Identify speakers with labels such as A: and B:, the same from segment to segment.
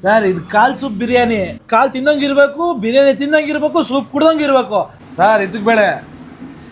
A: Sir ಇದು ಕಾಲ್ soup biryani. ಕಾಲ್ ತಿಂದಂಗಿರ್ಬೇಕು ಬಿರಿಯಾನಿ ತಿಂದಂಗಿರ್ಬೇಕು ಸೂಪ್ ಕುಡ್ದಂಗಿರ್ಬೇಕು ಸರ್ ಇದಕ್ ಬೇಳೆ.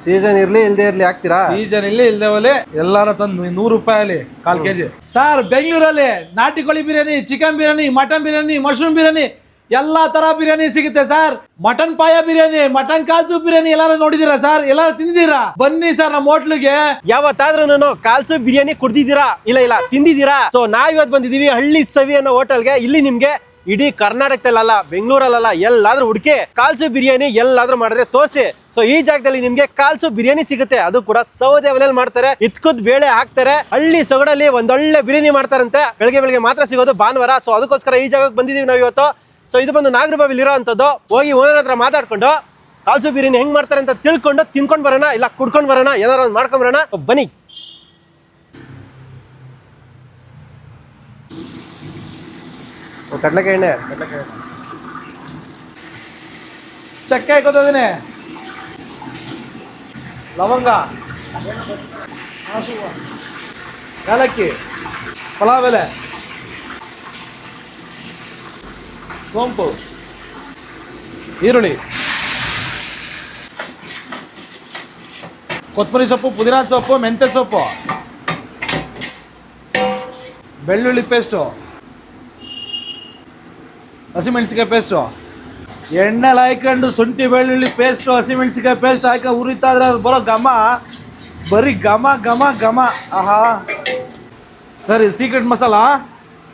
B: ಸೀಸನ್ ಇರ್ಲಿ ಇಲ್ದೇ ಇರ್ಲಿ ಹಾಕ್ತೀರಾ?
A: ಸೀಸನ್ ಇಲ್ಲಿ ಇಲ್ಲದೆ ಒಲೆ ಎಲ್ಲಾರ ತಂದು ನೂರು ರೂಪಾಯಿ ಕಾಲ್ ಕೆಜಿ. ಸರ್ ಬೆಂಗಳೂರಲ್ಲಿ ನಾಟಿ ಕೋಳಿ biryani chicken biryani mutton biryani mushroom biryani ಎಲ್ಲಾ ತರ ಬಿರಿಯಾನಿ ಸಿಗುತ್ತೆ ಸರ್. ಮಟನ್ ಪಾಯ ಬಿರಿಯಾನಿ, ಮಟನ್ ಕಾಲ್ಸು ಬಿರಿಯಾನಿ ಎಲ್ಲಾರು ನೋಡಿದೀರಾ ಸರ್? ಎಲ್ಲಾರು ತಿಂದಿದ್ದೀರಾ? ಬನ್ನಿ ಸರ್ ನಮ್ಮ ಹೋಟ್ಲಿಗೆ.
B: ಯಾವತ್ತಾದ್ರೂ ಕಾಲ್ಸು ಬಿರಿಯಾನಿ ಕುಡ್ದಿದ್ದೀರಾ? ಇಲ್ಲ ಇಲ್ಲ, ತಿಂದಿದ್ದೀರಾ? ಸೊ ನಾವ್ ಇವತ್ತು ಬಂದಿದೀವಿ ಹಳ್ಳಿ ಸವಿ ಅನ್ನೋ ಹೋಟೆಲ್ಗೆ. ಇಲ್ಲಿ ನಿಮ್ಗೆ ಇಡೀ ಕರ್ನಾಟಕದಲ್ಲ ಬೆಂಗಳೂರಲ್ಲ ಎಲ್ಲಾದ್ರೂ ಹುಡುಕಿ ಕಾಲ್ಸು ಬಿರಿಯಾನಿ ಎಲ್ಲಾದ್ರೂ ಮಾಡಿದ್ರೆ ತೋರಿಸಿ. ಸೊ ಈ ಜಾಗದಲ್ಲಿ ನಿಮ್ಗೆ ಕಾಲ್ಸು ಬಿರಿಯಾನಿ ಸಿಗುತ್ತೆ. ಅದು ಕೂಡ ಸೌದೆ ಒಲೆಯಲ್ಲಿ ಮಾಡ್ತಾರೆ. ಇತ್ಕುದ್ ಬೇಳೆ ಹಾಕ್ತಾರೆ. ಹಳ್ಳಿ ಸೊಗಡಲ್ಲಿ ಒಂದೊಳ್ಳೆ ಬಿರಿಯಾನಿ ಮಾಡ್ತಾರಂತೆ. ಬೆಳಗ್ಗೆ ಬೆಳಗ್ಗೆ ಮಾತ್ರ ಸಿಗೋದು ಭಾನುವಾರ. ಸೊ ಅದಕ್ಕೋಸ್ಕರ ಈ ಜಾಗಕ್ಕೆ ಬಂದಿದೀವಿ ನಾವು ಇವತ್ತು ಸೊ ಇದು ಬಂದು ನಾಗರಬಾವಿಲಿ ಇರೋ ಅಂಥದ್ದು ಹೋಗಿ ಓನರ್ ಹತ್ರ ಮಾತಾಡ್ಕೊಂಡು ಕಾಲ್ಸು ಬಿರಿಯಾನಿ ಹೆಂಗ್ ಮಾಡ್ತಾರೆ ಅಂತ ತಿಳ್ಕೊಂಡು ತಿನ್ಕೊಂಡ್ ಬರೋಣ ಇಲ್ಲ ಕುಡ್ಕೊಂಡ್ ಬರೋಣ ಏನಾರ ಒಂದು ಮಾಡ್ಕೊಂಡ್ ಬರೋಣ ಬನ್ನಿ. ಕಡ್ಲೆಕಾಯಿ ಎಣ್ಣೆ.
A: ಚಕ್ಕೆ ಹಾಕೋತದೇನೆ ಲವಂಗ. ಹಾಸುವ, ಏಲಕ್ಕಿ. ಪಲಾವ್ ಎಲೆ. ಸೋಂಪು. ಈರುಳ್ಳಿ. ಕೊತ್ತಂಬರಿ ಸೊಪ್ಪು, ಪುದೀನ ಸೊಪ್ಪು, ಮೆಂತ್ಯ ಸೊಪ್ಪು. ಬೆಳ್ಳುಳ್ಳಿ ಪೇಸ್ಟು. ಹಸಿಮೆಣಸಿಕಾಯಿ ಪೇಸ್ಟು. ಎಣ್ಣೆಲಿ ಹಾಕೊಂಡು ಶುಂಠಿ ಬೆಳ್ಳುಳ್ಳಿ ಪೇಸ್ಟು ಹಸಿಮೆಣಸಿಕಾಯಿ ಪೇಸ್ಟ್ ಹಾಕಿ ಉರಿತಾದ್ರೆ ಅದು ಬರೋ ಘಮ. ಬರೀ ಘಮ ಘಮ ಘಮ. ಆಹಾ. ಸರಿ ಸೀಕ್ರೆಟ್ ಮಸಾಲ?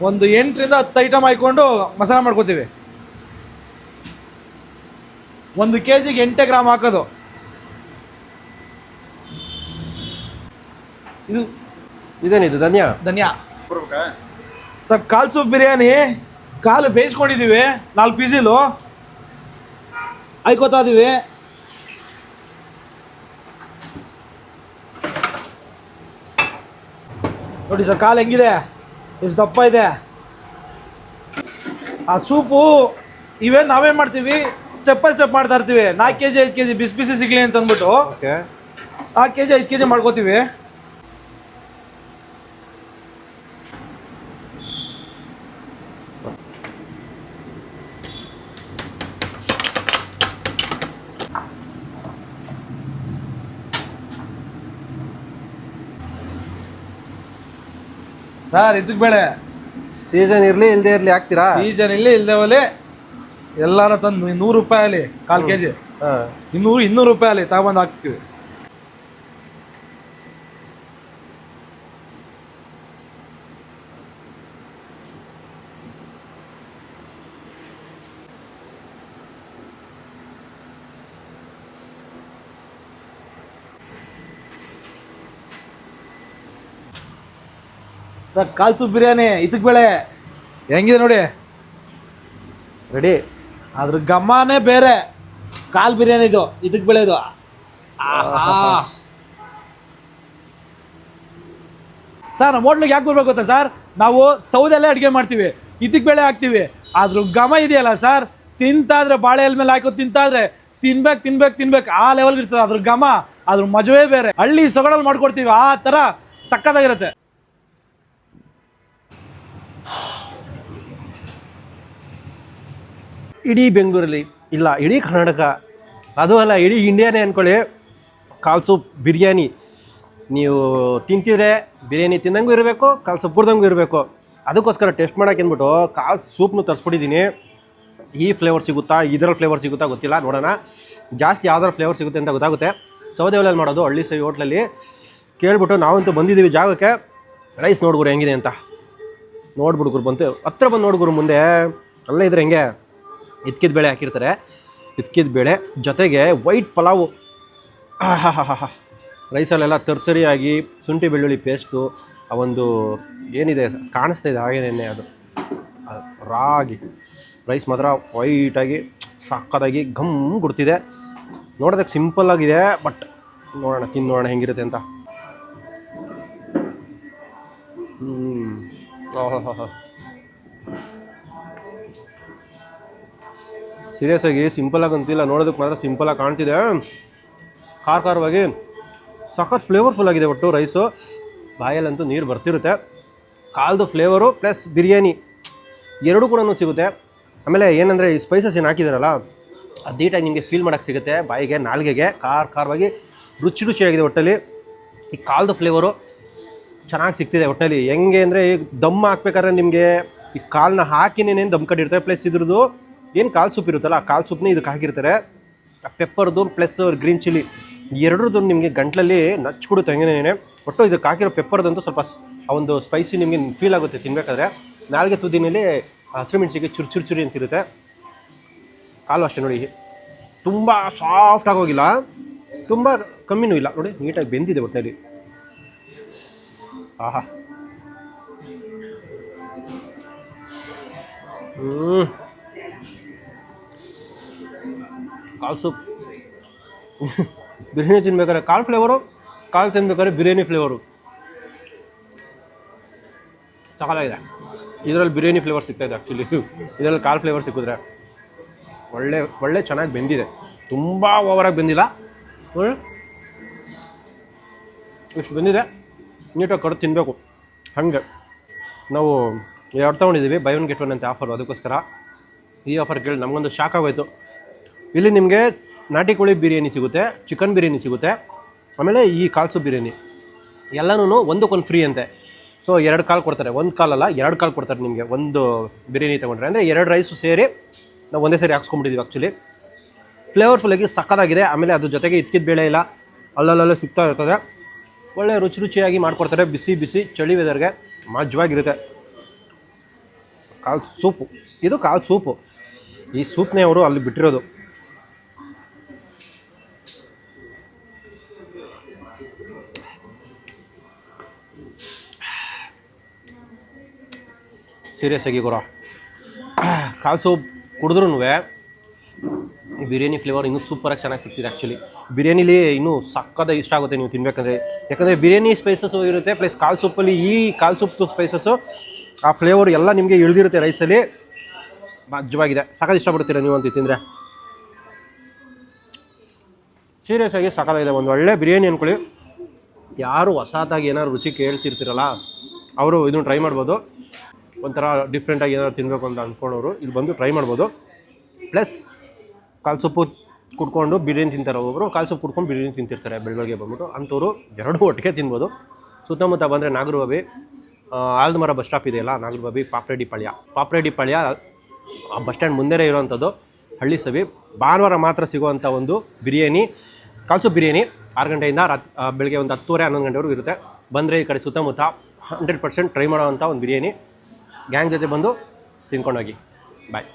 A: ಒಂದು ಎಂಟರಿಂದ ಹತ್ತು ಐಟಮ್ ಹಾಕ್ಕೊಂಡು ಮಸಾಲ ಮಾಡ್ಕೋತೀವಿ. ಒಂದು ಕೆ ಜಿಗೆ ಎಂಟೇ ಗ್ರಾಮ್ ಹಾಕೋದು. ಇದು
B: ಇದೇನಿದು ಧನ್ಯ?
A: ಧನ್ಯ. ಸರ್ ಕಾಲು ಸೂಪ್ ಬಿರಿಯಾನಿ ಕಾಲು ಬೇಯಿಸ್ಕೊಂಡಿದ್ದೀವಿ ನಾಲ್ಕು ಪೀಸಿಲು ಹಾಯ್ಕೋತಾ ಇದೀವಿ. ನೋಡಿ ಸರ್ ಕಾಲು ಹೆಂಗಿದೆ? ಎಷ್ಟು ದಪ್ಪ ಇದೆ. ಆ ಸೂಪು ಇವೇ ನಾವೇನು ಮಾಡ್ತೀವಿ? ಸ್ಟೆಪ್ ಬೈ ಸ್ಟೆಪ್ ಮಾಡ್ತಾ ಇರ್ತೀವಿ. ನಾಲ್ಕು ಕೆ ಜಿ ಐದು ಕೆ ಜಿ ಬಿಸಿ ಬಿಸಿ ಸಿಗಲಿ ಅಂತ ಅಂದ್ಬಿಟ್ಟು ನಾಲ್ಕು ಕೆ ಜಿ ಐದು ಕೆ ಜಿ ಮಾಡ್ಕೋತೀವಿ. ಸರ್ ಇದಕ್ಕೆ ಬೇಡ.
B: ಸೀಸನ್ ಇರ್ಲಿ ಇಲ್ದೇ ಇರ್ಲಿ ಹಾಕ್ತೀರಾ?
A: ಸೀಸನ್ ಇಲ್ಲಿ ಇಲ್ಲದೆ ಎಲ್ಲಾರ ತಂದು ನೂರು ರೂಪಾಯಿ ಅಲ್ಲಿ ಕಾಲು ಕೆ ಜಿ. ಇನ್ನೂರು ಇನ್ನೂರು ರೂಪಾಯಿ ಅಲ್ಲಿ ತಗೊಂಬಂದು ಹಾಕ್ತೀವಿ. ಸರ್ ಕಾಲ್ಸು ಬಿರಿಯಾನಿ ಇದಕ್ಕೆ ಬೆಳೆ. ಹೆಂಗಿದೆ ನೋಡಿ.
B: ರೆಡಿ.
A: ಅದ್ರ ಘಮನೇ ಬೇರೆ. ಕಾಲ್ ಬಿರಿಯಾನಿ ಇದು ಇದಕ್ಕೆ ಆಹಾ. ಸರ್ ನಮ್ಮ ಹೋಟ್ಲಿಗೆ ಯಾಕೆ ಬರ್ಬೇಕು ಗೊತ್ತಾ ಸರ್? ನಾವು ಸೌದೆಲ್ಲೇ ಅಡುಗೆ ಮಾಡ್ತೀವಿ ಇದಕ್ಕೆ ಬೆಳೆ ಹಾಕ್ತೀವಿ. ಅದ್ರ ಘಮ ಇದೆಯಲ್ಲ ಸರ್? ತಿಂತಾದ್ರೆ ಬಾಳೆ ಎಲೆ ಮೇಲೆ ಹಾಕೋ ತಿಂತಾದ್ರೆ ತಿನ್ಬೇಕು ತಿನ್ಬೇಕು ತಿನ್ಬೇಕು. ಆ ಲೆವೆಲ್ ಇರ್ತದೆ. ಅದ್ರ ಘಮ ಅದ್ರ ಮಜವೇ ಬೇರೆ. ಹಳ್ಳಿ ಸೊಗಡಲ್ಲಿ ಮಾಡ್ಕೊಡ್ತೀವಿ. ಆ ಥರ ಸಕ್ಕತ್ತಾಗಿರುತ್ತೆ.
B: ಇಡೀ ಬೆಂಗಳೂರಲ್ಲಿ ಇಲ್ಲ, ಇಡೀ ಕರ್ನಾಟಕ. ಅದು ಅಲ್ಲ, ಇಡೀ ಇಂಡಿಯಾನೇ ಅಂದ್ಕೊಳ್ಳಿ ಕಾಲ್ ಸೂಪ್, ಬಿರಿಯಾನಿ. ನೀವು ತಿಂತಿದ್ರೆ ಬಿರಿಯಾನಿ ತಿಂದಂಗೂ ಇರಬೇಕು, ಕಾಲ್ ಸೂಪ್ ಕುಡ್ದಂಗೂ ಇರಬೇಕು. ಅದಕ್ಕೋಸ್ಕರ ಟೆಸ್ಟ್ ಮಾಡೋಕೆ ಅಂದ್ಬಿಟ್ಟು ಕಾಲ್ ಸೂಪ್ನು ತರಿಸ್ಬಿಟ್ಟಿದ್ದೀನಿ. ಈ ಫ್ಲೇವರ್ ಸಿಗುತ್ತಾ ಇದರ ಫ್ಲೇವರ್ ಸಿಗುತ್ತಾ ಗೊತ್ತಿಲ್ಲ, ನೋಡೋಣ. ಜಾಸ್ತಿ ಯಾವ್ದಾರ ಫ್ಲೇವರ್ ಸಿಗುತ್ತೆ ಅಂತ ಗೊತ್ತಾಗುತ್ತೆ. ಸೌದೆ ಮಾಡೋದು ಹಳ್ಳಿ ಸೈ ಹೋಟ್ಲಲ್ಲಿ. ಕೇಳ್ಬಿಟ್ಟು ನಾವಂತೂ ಬಂದಿದ್ದೀವಿ ಜಾಗಕ್ಕೆ. ರೈಸ್ ನೋಡ್ಗುರು ಹೆಂಗಿದೆ ಅಂತ. ನೋಡ್ಬಿಡ್ಗುರು ಬಂತು. ಹತ್ರ ಬಂದು ನೋಡ್ಗುರು ಮುಂದೆ. ಅಲ್ಲೇ ಇದ್ರೆ ಹೆಂಗೆ? ಇದ್ಕಿದ ಬೇಳೆ ಹಾಕಿರ್ತಾರೆ. ಇದ್ಕಿದ ಬೇಳೆ ಜೊತೆಗೆ ವೈಟ್ ಪಲಾವು. ರೈಸಲ್ಲೆಲ್ಲ ತರ್ತರಿಯಾಗಿ ಶುಂಠಿ ಬೆಳ್ಳುಳ್ಳಿ ಪೇಸ್ಟು ಆ ಒಂದು ಏನಿದೆ, ಕಾಣಿಸ್ತಾ ಇದೆ ಹಾಗೇನೆ ಅದು. ರಾಗಿ. ರೈಸ್ ಮಾತ್ರ ವೈಟಾಗಿ ಸಕ್ಕತ್ತಾಗಿ ಘಮ್ ಗುಡ್ತಿದೆ. ನೋಡೋದಕ್ಕೆ ಸಿಂಪಲ್ ಆಗಿದೆ ಬಟ್ ನೋಡೋಣ ತಿಂದು ನೋಡೋಣ ಹೆಂಗಿರುತ್ತೆ ಅಂತ. ಹ್ಞೂ ಓಹೋ ಸೀರಿಯಸ್ ಆಗಿ ಸಿಂಪಲ್ ಆಗಿ ಅಂತಿಲ್ಲ ನೋಡೋದಕ್ಕೆ ಮಾತ್ರ ಸಿಂಪಲ್ ಆಗಿ ಕಾಣ್ತಿದೆ. ಖಾರ ಖಾರವಾಗಿ ಸಖತ್ ಫ್ಲೇವರ್ಫುಲ್ ಆಗಿದೆ ಒಟ್ಟು ರೈಸು. ಬಾಯಲ್ಲಂತೂ ನೀರು ಬರ್ತಿರುತ್ತೆ. ಕಾಲ್ದು ಫ್ಲೇವರು ಪ್ಲಸ್ ಬಿರಿಯಾನಿ ಎರಡು ಕೂಡ ಸಿಗುತ್ತೆ. ಆಮೇಲೆ ಏನಂದರೆ ಈ ಸ್ಪೈಸಸ್ ಏನು ಹಾಕಿದಾರಲ್ಲ, ಅದು ನೀಟಾಗಿ ನಿಮಗೆ ಫೀಲ್ ಮಾಡೋಕ್ಕೆ ಸಿಗುತ್ತೆ ಬಾಯಿಗೆ, ನಾಲ್ಗೆಗೆ. ಖಾರ ಖಾರವಾಗಿ ರುಚಿ ರುಚಿಯಾಗಿದೆ ಒಟ್ಟಲ್ಲಿ. ಈ ಕಾಲ್ದು ಫ್ಲೇವರು ಚೆನ್ನಾಗಿ ಸಿಗ್ತಿದೆ ಒಟ್ಟಲ್ಲಿ. ಹೆಂಗೆ ಅಂದರೆ ಈಗ ದಮ್ ಹಾಕ್ಬೇಕಾದ್ರೆ ನಿಮಗೆ ಈ ಕಾಲನ್ನ ಹಾಕಿನೇನೇನು ದಮ್ ಕಟ್ಟಿರ್ತಾರೆ ಪ್ಲಸ್ ಇದ್ರದ್ದು ಏನು ಕಾಲು ಸೂಪ್ ಇರುತ್ತಲ್ಲ, ಆ ಕಾಲು ಸೂಪ್ನೇ ಇದಕ್ಕೆ ಹಾಕಿರ್ತಾರೆ. ಪೆಪ್ಪರ್ದು ಪ್ಲಸ್ ಗ್ರೀನ್ ಚಿಲ್ಲಿ, ಎರಡರದ್ದು ನಿಮಗೆ ಗಂಟ್ಲಲ್ಲಿ ನಚ್ಕೊಡುತ್ತೆ ಹೆಂಗೇನೆ ಒಟ್ಟು ಇದಕ್ಕೆ ಹಾಕಿರೋ ಪೆಪ್ಪರ್ದಂತೂ ಸ್ವಲ್ಪ ಆ ಒಂದು ಸ್ಪೈಸಿ ನಿಮಗೆ ಫೀಲ್ ಆಗುತ್ತೆ ತಿನ್ಬೇಕಾದ್ರೆ. ನಾಲ್ಗೆ ತುದಿನಲ್ಲಿ ಹಸಿಮೆಣ್ಸಿಗೆ ಚುರು ಚುರು ಚುರಿ ಅಂತಿರುತ್ತೆ. ಕಾಲು ಅಷ್ಟೇ ನೋಡಿ. ತುಂಬ ಸಾಫ್ಟ್ ಆಗೋಗಿಲ್ಲ ತುಂಬ ಕಮ್ಮಿನೂ ಇಲ್ಲ. ನೋಡಿ, ನೀಟಾಗಿ ಬೆಂದಿದೆ ಒಟ್ಟಿನಲ್ಲಿ ಆಹಾ. ಹ್ಞೂ ಕಾಲ್ ಸೂಪ್. ಬಿರಿಯಾನಿ ತಿನ್ಬೇಕಾದ್ರೆ ಕಾಲ್ ಫ್ಲೇವರು ಕಾಲ್ ತಿನ್ಬೇಕಾದ್ರೆ ಬಿರಿಯಾನಿ ಫ್ಲೇವರು ಇದೆ ಇದರಲ್ಲಿ ಬಿರಿಯಾನಿ ಫ್ಲೇವರ್ ಸಿಗ್ತಾಯಿದೆ ಆ್ಯಕ್ಚುಲಿ ಇದರಲ್ಲಿ ಕಾಲ್ ಫ್ಲೇವರ್ ಸಿಕ್ಕಿದ್ರೆ. ಒಳ್ಳೆ ಒಳ್ಳೆ ಚೆನ್ನಾಗಿ ಬೆಂದಿದೆ. ತುಂಬ ಓವರಾಗಿ ಬೆಂದಿಲ್ಲ. ಇಷ್ಟು ಬಂದಿದೆ. ನೀಟಾಗಿ ಕಡ್ದು ತಿನ್ನಬೇಕು ಹಾಗೆ. ನಾವು ಎರಡು ತೊಗೊಂಡಿದ್ದೀವಿ ಬೈ ಒನ್, ಗೆಟ್ ಒನ್ ಅಂತ ಆಫರು. ಅದಕ್ಕೋಸ್ಕರ ಈ ಆಫರ್ ಕೇಳಿ ನಮಗೊಂದು ಶಾಕ್ ಆಗೋಯ್ತು. ಇಲ್ಲಿ ನಿಮಗೆ ನಾಟಿ ಕೋಳಿ ಬಿರಿಯಾನಿ ಸಿಗುತ್ತೆ ಚಿಕನ್ ಬಿರಿಯಾನಿ ಸಿಗುತ್ತೆ, ಆಮೇಲೆ ಈ ಕಾಲ್ಸು ಬಿರಿಯಾನಿ. ಎಲ್ಲನೂ ಒಂದಕ್ಕೊಂದು ಫ್ರೀ ಅಂತೆ. ಸೊ ಎರಡು ಕಾಲು ಕೊಡ್ತಾರೆ. ಒಂದು ಕಾಲಲ್ಲ ಎರಡು ಕಾಲು ಕೊಡ್ತಾರೆ ನಿಮಗೆ. ಒಂದು ಬಿರಿಯಾನಿ ತೊಗೊಂಡ್ರೆ. ಅಂದರೆ ಎರಡು ರೈಸು ಸೇರಿ ನಾವು ಒಂದೇ ಸೇರಿ ಹಾಕ್ಸ್ಕೊಂಡ್ಬಿಟ್ಟಿದ್ವಿ ಆ್ಯಕ್ಚುಲಿ ಫ್ಲೇವರ್ಫುಲ್ಲಾಗಿ ಸಕ್ಕತ್ತಾಗಿದೆ ಆಮೇಲೆ ಅದ್ರ ಜೊತೆಗೆ ಇದ್ಕಿದ ಬೇಳೆ ಇಲ್ಲ. ಅಲ್ಲಲ್ಲೇ ಸಿಗ್ತಾ ಇರ್ತದೆ. ಒಳ್ಳೆ ರುಚಿ ರುಚಿಯಾಗಿ ಮಾಡಿಕೊಡ್ತಾರೆ. ಬಿಸಿ ಬಿಸಿ ಚಳಿ ವೆದರ್ಗೆ ಮಜವಾಗಿರುತ್ತೆ. ಕಾಲು ಸೂಪು. ಇದು ಕಾಲು ಸೂಪು. ಈ ಸೂಪ್ನೇ ಅವರು ಅಲ್ಲಿ ಬಿಟ್ಟಿರೋದು. ಸೀರಿಯಸ್ ಆಗಿ ಗುರು ಕಾಲು ಸೂಪ್ ಕುಡಿದ್ರೂ ಬಿರಿಯಾನಿ ಫ್ಲೇವರ್ ಇನ್ನೂ ಸೂಪರಾಗಿ ಚೆನ್ನಾಗಿ ಸಿಗ್ತಿದೆ ಆ್ಯಕ್ಚುಲಿ ಬಿರಿಯಾನಿಲಿ ಇನ್ನೂ ಸಕ್ಕದ ಇಷ್ಟ ಆಗುತ್ತೆ ನೀವು ತಿನ್ಬೇಕಂದ್ರೆ. ಯಾಕಂದರೆ ಬಿರಿಯಾನಿ ಸ್ಪೈಸಸ್ಸು ಇರುತ್ತೆ ಪ್ಲಸ್ ಕಾಲು ಸೂಪಲ್ಲಿ ಈ ಕಾಲು ಸೂಪ್ದು ಸ್ಪೈಸಸ್ಸು ಆ ಫ್ಲೇವರ್ ಎಲ್ಲ ನಿಮಗೆ ಇಳಿದಿರುತ್ತೆ ರೈಸಲ್ಲಿ ಮಜ್ಜವಾಗಿದೆ. ಸಕ್ಕದ ಇಷ್ಟಪಡ್ತೀರಾ ನೀವು ಅಂತ ತಿಂದರೆ? ಸೀರಿಯಸ್ ಆಗಿ ಸಖತ್ತಾಗಿದೆ. ಒಂದು ಒಳ್ಳೆ ಬಿರಿಯಾನಿ ಅಂದ್ಕೊಳ್ಳಿ ಯಾರು ಹೊಸದಾಗಿ ಏನಾದ್ರು ರುಚಿ ಕೇಳ್ತಿರ್ತೀರಲ್ಲ, ಅವರು ಇದನ್ನು ಟ್ರೈ ಮಾಡ್ಬೋದು. ಒಂಥರ ಡಿಫ್ರೆಂಟಾಗಿ ಏನಾದ್ರು ತಿನ್ನಬೇಕು ಅಂತ ಅಂದ್ಕೊಂಡವರು ಇಲ್ಲಿ ಬಂದು ಟ್ರೈ ಮಾಡ್ಬೋದು. ಪ್ಲಸ್ ಕಾಲು ಸೊಪ್ಪು ಕುಡ್ಕೊಂಡು ಬಿರಿಯಾನಿ ತಿಂತಾರೆ ಒಬ್ಬರು ಕಾಲು ಸೊಪ್ಪು ಕುಡ್ಕೊಂಡು ಬಿರಿಯಾನಿ ತಿಂತಿರ್ತಾರೆ ಬೆಳಗ್ಗೆ ಬಂದ್ಬಿಟ್ಟು. ಅಂಥವ್ರು ಎರಡೂ ಒಟ್ಟಿಗೆ ತಿನ್ಬೋದು. ಸುತ್ತಮುತ್ತ ಬಂದರೆ ನಾಗರಬಾವಿ ಆಲ್ದಮರ ಬಸ್ ಸ್ಟಾಪ್ ಇದೆಯಲ್ಲ, ನಾಗರಬಾವಿ, ಪಾಪ್ರೆಡ್ಡಿ ಪಾಳ್ಯ. ಪಾಪ್ರೆಡ್ಡಿ ಪಾಳ್ಯ, ಆ ಬಸ್ ಸ್ಟ್ಯಾಂಡ್ ಮುಂದೆನೇ ಇರೋವಂಥದ್ದು, ಹಳ್ಳಿ ಸವಿ. ಭಾನುವಾರ ಮಾತ್ರ ಸಿಗುವಂಥ ಒಂದು ಬಿರಿಯಾನಿ ಕಾಲ್ಸು ಬಿರಿಯಾನಿ, ಆರು ಗಂಟೆಯಿಂದ ರಾತ್ ಬೆಳಗ್ಗೆ ಒಂದು ಹತ್ತುವರೆ, ಹನ್ನೊಂದು ಗಂಟೆವರೆಗೂ ಇರುತ್ತೆ. ಬಂದರೆ ಈ ಕಡೆ ಸುತ್ತಮುತ್ತ ಹಂಡ್ರೆಡ್ ಪರ್ಸೆಂಟ್ ಟ್ರೈ ಮಾಡೋವಂಥ ಒಂದು ಬಿರಿಯಾನಿ. ಗ್ಯಾಂಗ್ ಜೊತೆ ಬಂದು ತಿನ್ಕೊಂಡೋಗಿ. ಬಾಯ್